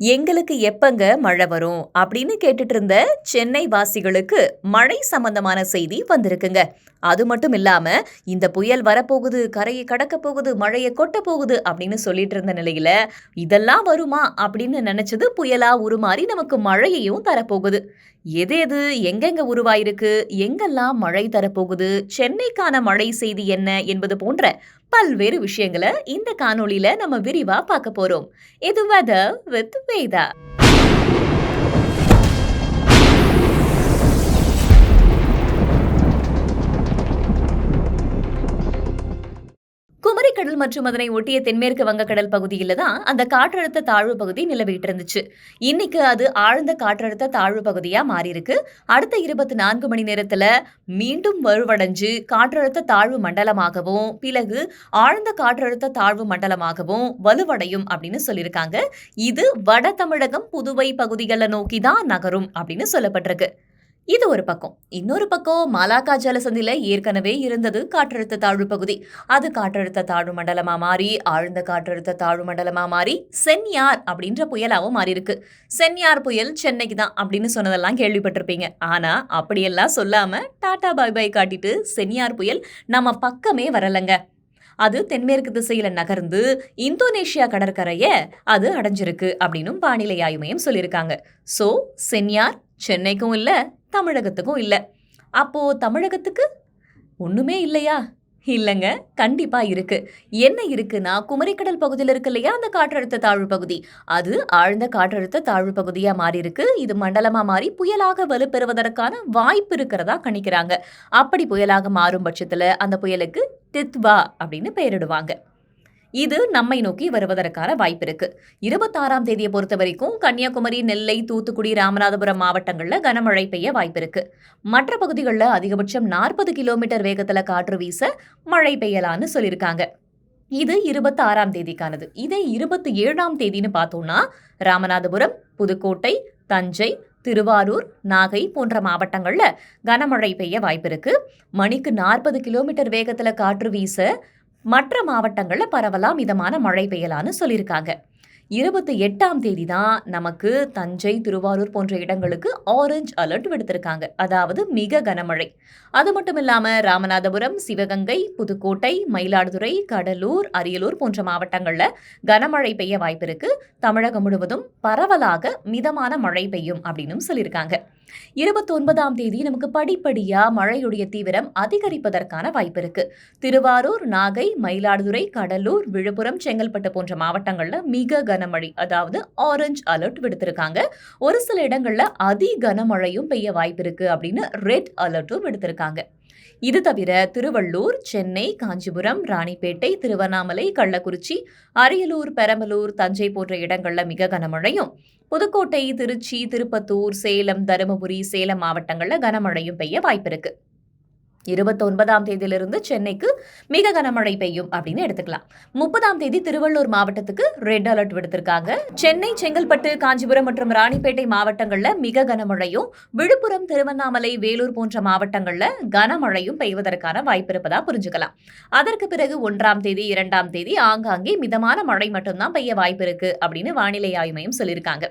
எங்களுக்கு எப்பங்க மழை வரும்? அப்படின்னு கேட்டுட்டு இருந்த சென்னை வாசிகளுக்கு மழை சம்பந்தமான செய்தி வந்திருக்குங்க. அது மட்டும் இல்லாம இந்த புயல் வரப்போகுது கரையை கடக்க போகுது மழையை கொட்ட போகுது அப்படின்னு சொல்லிட்டு இருந்த நிலையில இதெல்லாம் வருமா அப்படின்னு நினைச்சது புயலா உருமாறி நமக்கு மழையையும் தரப்போகுது. எது எது? எங்கெங்க உருவாயிருக்கு? எங்கெல்லாம் மழை தரப்போகுது? சென்னைக்கான மழை செய்தி என்ன? என்பது போன்ற பல்வேறு விஷயங்களை இந்த காணொளியில நம்ம விரிவா பார்க்க போறோம். இது வெதர் வித் வேதா மற்றும் அதனை ஒட்டிய தென்மேற்கு வங்கக்கடல் பகுதியில தான் அந்த காற்றழுத்த தாழ்வு பகுதி நிலவிட்டு இருந்துச்சு இன்னைக்கு அது ஆழ்ந்த காற்றழுத்த தாழ்வு பகுதியா மாறி இருக்கு அடுத்த இருபத்தி நான்கு மணி நேரத்துல மீண்டும் வலுவடைஞ்சு காற்றழுத்த தாழ்வு மண்டலமாகவும் பிறகு ஆழ்ந்த காற்றழுத்த தாழ்வு மண்டலமாகவும் வலுவடையும் அப்படின்னு சொல்லியிருக்காங்க. இது வட தமிழகம் புதுவை பகுதிகளை நோக்கி தான் நகரும் அப்படின்னு சொல்லப்பட்டிருக்கு. இது ஒரு பக்கம். இன்னொரு பக்கம் மலாக்கா ஜலசந்தில ஏற்கனவே இருந்தது காற்றழுத்த தாழ்வு பகுதி. அது காற்றழுத்த தாழ்வு மண்டலமா மாறி ஆழ்ந்த காற்றழுத்த தாழ்வு மண்டலமா மாறி சென்யார் அப்படின்ற புயலாவும் மாறி இருக்கு சென்யார் புயல் சென்னைக்கு தான் அப்படின்னு சொன்னதெல்லாம் கேள்விப்பட்டிருப்பீங்க. ஆனா அப்படியெல்லாம் சொல்லாம டாடா பாய் பாய் காட்டிட்டு சென்யார் புயல் நம்ம பக்கமே வரலங்க. அது தென்மேற்கு திசையில நகர்ந்து இந்தோனேஷியா கடற்கரையை அது அடைஞ்சிருக்கு அப்படின்னும் வானிலை ஆய்வு மையம் சொல்லியிருக்காங்க. சோ சென்யார் சென்னைக்கும் இல்லை தமிழகத்துக்கும் இல்லை. அப்போ தமிழகத்துக்கு? ஒன்றுமே இல்லையா? இல்லைங்க கண்டிப்பா இருக்கு. என்ன இருக்குன்னா குமரிக்கடல் பகுதியில் இருக்கு இல்லையா அந்த காற்றழுத்த தாழ்வு பகுதி. அது ஆழ்ந்த காற்றழுத்த தாழ்வு பகுதியா மாறி இருக்கு. இது மண்டலமா மாறி புயலாக வலுப்பெறுவதற்கான வாய்ப்பு இருக்கிறதா கணிக்கிறாங்க. அப்படி புயலாக மாறும் பட்சத்துல அந்த புயலுக்கு தித்வா அப்படின்னு பெயரிடுவாங்க. இது நம்மை நோக்கி வருவதற்கான வாய்ப்பு இருக்கு இருபத்தாறாம் தேதியை பொறுத்த வரைக்கும் கன்னியாகுமரி நெல்லை தூத்துக்குடி ராமநாதபுரம் மாவட்டங்களில் கனமழை பெய்ய வாய்ப்பு இருக்கு மற்ற பகுதிகளில் அதிகபட்சம் நாற்பது கிலோமீட்டர் வேகத்தில் காற்று வீச மழை பெய்யலான்னு சொல்லியிருக்காங்க. இது இருபத்தி ஆறாம் தேதிக்கானது. இதே இருபத்தி ஏழாம் தேதின்னு பார்த்தோம்னா ராமநாதபுரம் புதுக்கோட்டை தஞ்சை திருவாரூர் நாகை போன்ற மாவட்டங்களில் கனமழை பெய்ய வாய்ப்பு இருக்கு மணிக்கு நாற்பது கிலோமீட்டர் வேகத்தில் காற்று வீச மற்ற மாவட்டங்களில் பரவலாம் மிதமான மழை பெய்யலான்னு சொல்லியிருக்காங்க. இருபத்தி எட்டாம் தேதி தான் நமக்கு தஞ்சை திருவாரூர் போன்ற இடங்களுக்கு ஆரஞ்ச் அலர்ட் விடுத்திருக்காங்க. அதாவது மிக கனமழை. அது மட்டும் இல்லாமல் ராமநாதபுரம் சிவகங்கை புதுக்கோட்டை மயிலாடுதுறை கடலூர் அரியலூர் போன்ற மாவட்டங்களில் கனமழை பெய்ய வாய்ப்பு இருக்கு தமிழகம் முழுவதும் பரவலாக மிதமான மழை பெய்யும் அப்படின்னு சொல்லியிருக்காங்க. இருபத்தி ஒன்பதாம் தேதி நமக்கு படிப்படியாக மழையுடைய தீவிரம் அதிகரிப்பதற்கான வாய்ப்பு இருக்கு. திருவாரூர் நாகை மயிலாடுதுறை கடலூர் விழுப்புரம் செங்கல்பட்டு போன்ற மாவட்டங்களில் மிக கனமழை அதாவது ஆரஞ்சு அலர்ட் விடுத்திருக்காங்க. ஒரு சில இடங்களில் அதி கனமழையும் பெய்ய வாய்ப்பு இருக்கு அப்படின்னு ரெட் அலர்ட்டும் விடுத்திருக்காங்க. இது தவிர திருவள்ளூர் சென்னை காஞ்சிபுரம் ராணிப்பேட்டை திருவண்ணாமலை கள்ளக்குறிச்சி அரியலூர் பெரம்பலூர் தஞ்சை போன்ற இடங்கள்ல மிக கனமழையும். புதுக்கோட்டை திருச்சி திருப்பத்தூர் சேலம் தருமபுரி சேலம் மாவட்டங்கள்ல கனமழையும் பெய்ய வாய்ப்பிருக்கு. இருபத்தொன்பதாம் தேதியிலிருந்து சென்னைக்கு மிக கனமழை பெய்யும் அப்படின்னு எடுத்துக்கலாம். முப்பதாம் தேதி திருவள்ளூர் மாவட்டத்துக்கு ரெட் அலர்ட் விடுத்திருக்காங்க. சென்னை செங்கல்பட்டு காஞ்சிபுரம் மற்றும் ராணிப்பேட்டை மாவட்டங்கள்ல மிக கனமழையும் விழுப்புரம் திருவண்ணாமலை வேலூர் போன்ற மாவட்டங்கள்ல கனமழையும் பெய்வதற்கான வாய்ப்பு இருப்பதா புரிஞ்சுக்கலாம். அதற்கு பிறகு ஒன்றாம் தேதி இரண்டாம் தேதி ஆங்காங்கே மிதமான மழை மட்டும்தான் பெய்ய வாய்ப்பு இருக்கு அப்படின்னு வானிலை ஆய்வு மையம் சொல்லியிருக்காங்க.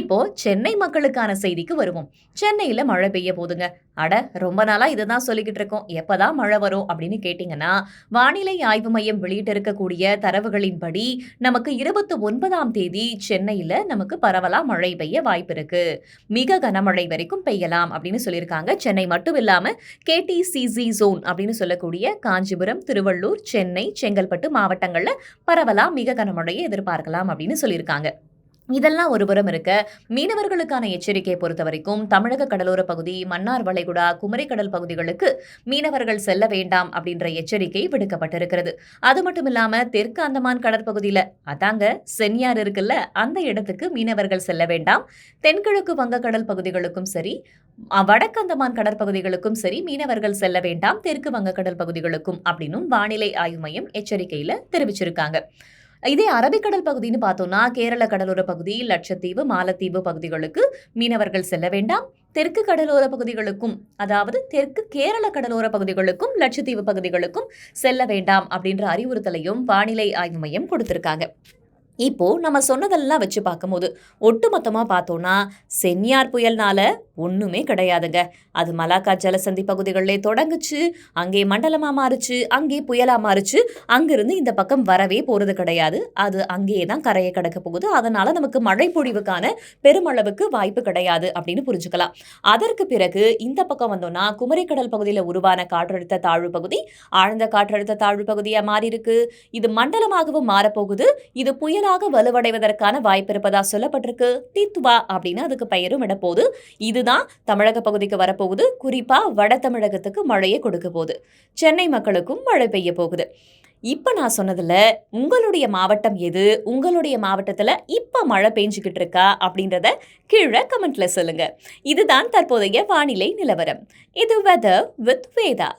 இப்போ சென்னை மக்களுக்கான செய்திக்கு வருவோம். சென்னையில மழை பெய்ய போதுங்க. அட ரொம்ப நாளா இதை தான் சொல்லிக்கிட்டு இருக்கோம். எப்பதான் மழை வரும் அப்படின்னு கேட்டீங்கன்னா வானிலை ஆய்வு மையம் வெளியிட்டிருக்கக்கூடிய தரவுகளின்படி நமக்கு இருபத்தி ஒன்பதாம் தேதி சென்னையில நமக்கு பரவலா மழை பெய்ய வாய்ப்பு இருக்கு. மிக கனமழை வரைக்கும் பெய்யலாம் அப்படின்னு சொல்லியிருக்காங்க. சென்னை மட்டும் இல்லாம கேடிசிசி ஜோன் அப்படின்னு சொல்லக்கூடிய காஞ்சிபுரம் திருவள்ளூர் சென்னை செங்கல்பட்டு மாவட்டங்கள்ல பரவலா மிக கனமழையை எதிர்பார்க்கலாம் அப்படின்னு சொல்லியிருக்காங்க. இதெல்லாம் ஒருபுறம் இருக்க. மீனவர்களுக்கான எச்சரிக்கையை பொறுத்த வரைக்கும் தமிழக கடலோர பகுதி மன்னார் வளைகுடா குமரிக்கடல் பகுதிகளுக்கு மீனவர்கள் செல்ல வேண்டாம் அப்படின்ற எச்சரிக்கை விடுக்கப்பட்டிருக்கிறது. அது மட்டும் இல்லாம தெற்கு அந்தமான் கடற்பகுதியில அதாங்க சென்னியார் இருக்குல்ல அந்த இடத்துக்கு மீனவர்கள் செல்ல வேண்டாம். தென்கிழக்கு வங்கக்கடல் பகுதிகளுக்கும் சரி வடக்கு அந்தமான் கடற்பகுதிகளுக்கும் சரி மீனவர்கள் செல்ல வேண்டாம் தெற்கு வங்கக்கடல் பகுதிகளுக்கும் அப்படின்னும் வானிலை ஆய்வு மையம் எச்சரிக்கையில தெரிவிச்சிருக்காங்க. இதே அரபிக்கடல் பகுதின்னு பார்த்தோம்னா கேரள கடலோர பகுதி லட்சத்தீவு மாலத்தீவு பகுதிகளுக்கு மீனவர்கள் செல்ல வேண்டாம். தெற்கு கடலோர பகுதிகளுக்கும் அதாவது தெற்கு கேரள கடலோர பகுதிகளுக்கும் லட்சத்தீவு பகுதிகளுக்கும் செல்ல வேண்டாம் அப்படின்ற அறிவுறுத்தலையும் வானிலை ஆய்வு மையம் கொடுத்திருக்காங்க. இப்போ நம்ம சொன்னதெல்லாம் வச்சு பார்க்கும்போது ஒட்டுமொத்தமாக பார்த்தோம்னா சென்னியார் புயல்னால ஒன்றுமே கிடையாதுங்க. அது மலாக்கா ஜலசந்தி பகுதிகளிலே தொடங்குச்சு அங்கே மண்டலமாக மாறுச்சு அங்கே புயலாக மாறுச்சு அங்கிருந்து இந்த பக்கம் வரவே போகிறது கிடையாது. அது அங்கேயே தான் கரையை கடக்க போகுது. அதனால் நமக்கு மழை பொழிவுக்கான பெருமளவுக்கு வாய்ப்பு கிடையாது அப்படின்னு புரிஞ்சுக்கலாம். அதற்கு பிறகு இந்த பக்கம் வந்தோம்னா குமரிக்கடல் பகுதியில் உருவான காற்றழுத்த தாழ்வு பகுதி ஆழ்ந்த காற்றழுத்த தாழ்வு பகுதியாக மாறி இருக்கு இது மண்டலமாகவும் மாறப்போகுது. இது புயலாக வலுவடைவதற்கான வாய்ப்பு இருப்பதா சொல்லப்பட்டிருக்கு. தித்வா அப்படின்னு அதுக்கு பெயரும் இடப்போகுது இதுதான் தமிழக பகுதிக்கு வரப்போகுது. குறிப்பா வட தமிழகத்துக்கு மழையை கொடுக்க போகுது. சென்னை மக்களுக்கும் மழை பெய்ய போகுது. இப்போ நான் சொன்னதுல உங்களுடைய மாவட்டம் எது? உங்களுடைய மாவட்டத்துல இப்ப மழை பெஞ்சிக்கிட்டு இருக்கா? அப்படின்றத கீழே கமெண்ட்ல சொல்லுங்க. இதுதான் தற்போதைய வானிலை நிலவரம். இது வெதர் வித் வேதா